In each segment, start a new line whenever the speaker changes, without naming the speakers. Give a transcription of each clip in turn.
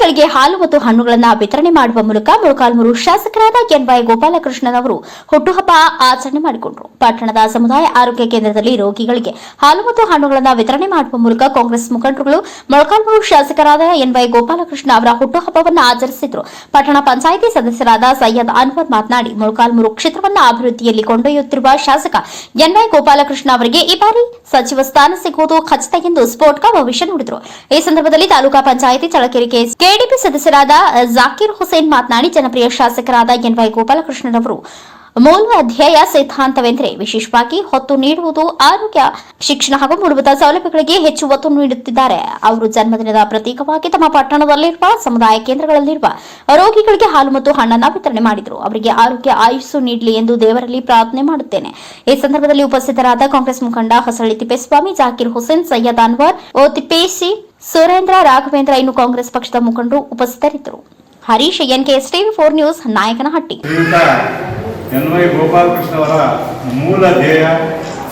ರೋಗಿಗಳಿಗೆ ಹಾಲು ಮತ್ತು ಹಣ್ಣುಗಳನ್ನು ವಿತರಣೆ ಮಾಡುವ ಮೂಲಕ ಮೊಳಕಾಲ್ಮೂರು ಶಾಸಕರಾದ ಎನ್ವೈ ಗೋಪಾಲಕೃಷ್ಣನವರು ಹುಟ್ಟುಹಬ್ಬ ಆಚರಣೆ ಮಾಡಿಕೊಂಡರು. ಪಟ್ಟಣದ ಸಮುದಾಯ ಆರೋಗ್ಯ ಕೇಂದ್ರದಲ್ಲಿ ರೋಗಿಗಳಿಗೆ ಹಾಲು ಮತ್ತು ಹಣ್ಣುಗಳನ್ನು ವಿತರಣೆ ಮಾಡುವ ಮೂಲಕ ಕಾಂಗ್ರೆಸ್ ಮುಖಂಡರುಗಳು ಮೊಳಕಾಲ್ಮೂರು ಶಾಸಕರಾದ ಎನ್ವೈ ಗೋಪಾಲಕೃಷ್ಣ ಅವರ ಹುಟ್ಟುಹಬ್ಬವನ್ನು ಆಚರಿಸಿದರು. ಪಟ್ಟಣ ಪಂಚಾಯಿತಿ ಸದಸ್ಯರಾದ ಸೈಯದ್ ಅನ್ವರ್ ಮಾತನಾಡಿ, ಮೊಳಕಾಲ್ಮೂರು ಕ್ಷೇತ್ರವನ್ನು ಅಭಿವೃದ್ಧಿಯಲ್ಲಿ ಕೊಂಡೊಯ್ಯುತ್ತಿರುವ ಶಾಸಕ ಎನ್ವೈ ಗೋಪಾಲಕೃಷ್ಣ ಅವರಿಗೆ ಈ ಬಾರಿ ಸಚಿವ ಸ್ಥಾನ ಸಿಗುವುದು ಖಚಿತ ಎಂದು ಸ್ಫೋಟಕ ಭವಿಷ್ಯ ನುಡಿದರು. ಈ ಸಂದರ್ಭದಲ್ಲಿ ತಾಲೂಕಾ ಪಂಚಾಯಿತಿ ಚಳಕೆರೆ ಕೆಡಿಪಿ ಸದಸ್ಯರಾದ ಜಾಕೀರ್ ಹುಸೇನ್ ಮಾತನಾಡಿ ಜನಪ್ರಿಯ ಶಾಸಕರಾದ ಎನ್ವೈ ಗೋಪಾಲಕೃಷ್ಣರವರು ಮೂಲ ಅಧ್ಯಾಯ ಸಿದ್ಧಾಂತವೆಂದರೆ ವಿಶೇಷವಾಗಿ ಹೊತ್ತು ನೀಡುವುದು, ಆರೋಗ್ಯ, ಶಿಕ್ಷಣ ಹಾಗೂ ಮೂಲಭೂತ ಸೌಲಭ್ಯಗಳಿಗೆ ಹೆಚ್ಚು ಒತ್ತು ನೀಡುತ್ತಿದ್ದಾರೆ. ಅವರು ಜನ್ಮದಿನದ ಪ್ರತೀಕವಾಗಿ ತಮ್ಮ ಪಟ್ಟಣದಲ್ಲಿರುವ ಸಮುದಾಯ ಕೇಂದ್ರಗಳಲ್ಲಿರುವ ರೋಗಿಗಳಿಗೆ ಹಾಲು ಮತ್ತು ಹಣ್ಣನ್ನು ವಿತರಣೆ ಮಾಡಿದರು. ಅವರಿಗೆ ಆರೋಗ್ಯ ಆಯುಸ್ಸು ನೀಡಲಿ ಎಂದು ದೇವರಲ್ಲಿ ಪ್ರಾರ್ಥನೆ ಮಾಡುತ್ತೇನೆ. ಈ ಸಂದರ್ಭದಲ್ಲಿ ಉಪಸ್ಥಿತರಾದ ಕಾಂಗ್ರೆಸ್ ಮುಖಂಡ ಹೊಸಳ್ಳಿ ತಿಪ್ಪೇಸ್ವಾಮಿ, ಜಾಕೀರ್ ಹುಸೇನ್ ಸಯ್ಯದ್ ಅನ್ವರ್ ಓ ತಿಪ್ಪೇಸಿ ಸುರೇಂದ್ರ, ರಾಘವೇಂದ್ರ ಇನ್ನು ಕಾಂಗ್ರೆಸ್ ಪಕ್ಷದ ಮುಖಂಡರು ಉಪಸ್ಥಿತರಿದ್ದರು. Harish N K TV four news, Nayakanahatti.
N Y Gopalakrishna ಅವರ ಮೂಲ ಧ್ಯೇಯ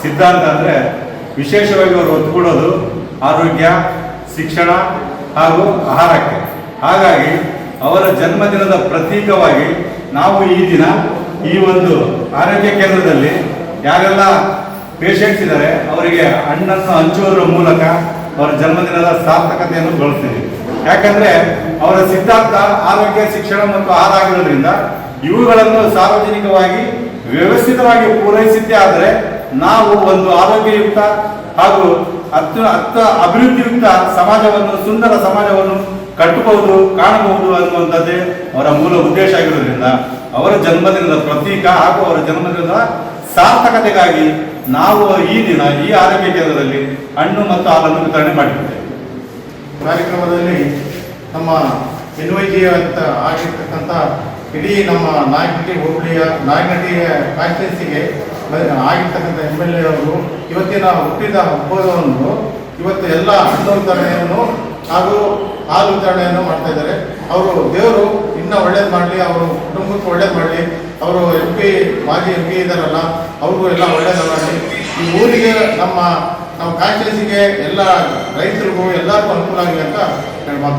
ಸಿದ್ಧಾಂತ ಅಂದರೆ ವಿಶೇಷವಾಗಿ ಅವರು ಒತ್ತು ಕೊಡೋದು ಆರೋಗ್ಯ, ಶಿಕ್ಷಣ ಹಾಗೂ ಆಹಾರಕ್ಕೆ. ಹಾಗಾಗಿ ಅವರ ಜನ್ಮದಿನದ ಪ್ರತೀಕವಾಗಿ ನಾವು ಈ ದಿನ ಈ ಒಂದು ಆರೋಗ್ಯ ಕೇಂದ್ರದಲ್ಲಿ ಯಾರೆಲ್ಲ ಪೇಷಂಟ್ಸ್ ಇದ್ದಾರೆ ಅವರಿಗೆ ಹಣ್ಣನ್ನು ಹಂಚುವುದರ ಮೂಲಕ ಅವರ ಜನ್ಮದಿನದ ಸಾರ್ಥಕತೆಯನ್ನು ಬಳಸ್ತೀವಿ ಯಾಕಂದ್ರೆ ಅವರ ಸಿದ್ಧಾಂತ, ಆರೋಗ್ಯ, ಶಿಕ್ಷಣ ಮತ್ತು ಆಹಾರ ಆಗಿರೋದ್ರಿಂದ ಇವುಗಳನ್ನು ಸಾರ್ವಜನಿಕವಾಗಿ ವ್ಯವಸ್ಥಿತವಾಗಿ ಪೂರೈಸಿದ್ದೇ ಆದರೆ ನಾವು ಒಂದು ಆರೋಗ್ಯಯುಕ್ತ ಹಾಗೂ ಅತ್ಯ, ಅತ್ತ ಅಭಿವೃದ್ಧಿಯುಕ್ತ ಸಮಾಜವನ್ನು, ಸುಂದರ ಸಮಾಜವನ್ನು ಕಟ್ಟಬಹುದು, ಕಾಣಬಹುದು ಅನ್ನುವಂಥದ್ದೇ ಅವರ ಮೂಲ ಉದ್ದೇಶ ಆಗಿರೋದ್ರಿಂದ ಅವರ ಜನ್ಮದಿನದ ಪ್ರತೀಕ ಹಾಗೂ ಅವರ ಜನ್ಮದಿನದ ಸಾರ್ಥಕತೆಗಾಗಿ ನಾವು ಈ ದಿನ ಈ ಆರೋಗ್ಯ ಕೇಂದ್ರದಲ್ಲಿ ಹಣ್ಣು ಮತ್ತು ಹಾಲನ್ನು ವಿತರಣೆ ಮಾಡಿದ್ದೇವೆ.
ಕಾರ್ಯಕ್ರಮದಲ್ಲಿ ನಮ್ಮ ಎನ್ ವೈ ಜಿ ಅಂತ ಆಗಿರ್ತಕ್ಕಂಥ ಇಡೀ ನಮ್ಮ ನಾಯಕನಹಟ್ಟಿ ಹೋಬಳಿಯ ನಾಯಕನಹಟ್ಟಿ ಕಾನ್ಸ್ಟಿಟ್ಯೂನ್ಸಿಗೆ ಆಗಿರ್ತಕ್ಕಂಥ ಎಂ ಎಲ್ ಎ ಅವರು ಇವತ್ತಿನ ಹುಟ್ಟಿದ ಹಬ್ಬವನ್ನು, ಇವತ್ತು ಎಲ್ಲ ಹಣ್ಣು ವಿತರಣೆಯನ್ನು ಹಾಗೂ ಹಾಲು ವಿತರಣೆಯನ್ನು ಮಾಡ್ತಾ ಇದ್ದಾರೆ. ಅವರು ದೇವರು ಇನ್ನೂ ಒಳ್ಳೇದು ಮಾಡಲಿ, ಅವರು ಕುಟುಂಬಕ್ಕೆ ಒಳ್ಳೇದು ಮಾಡಲಿ ಅವರು ಎಂ ಪಿ ಮಾಜಿ ಎಂ ಪಿ ಇದ್ದಾರಲ್ಲ ಅವ್ರಿಗೂ ಎಲ್ಲ ಒಳ್ಳೇದು ಮಾಡಲಿ ಈ ಊರಿಗೆ ನಮ್ಮ ನಮ್ಮ ಕಾನ್ಸ್ಟಿಟ್ಯೂನ್ಸಿಗೆ ಎಲ್ಲ ರೈತರಿಗೂ ಎಲ್ಲರಿಗೂ ಅನುಕೂಲ ಆಗಲಿ ಅಂತ ಹೇಳಿ ಮಾತು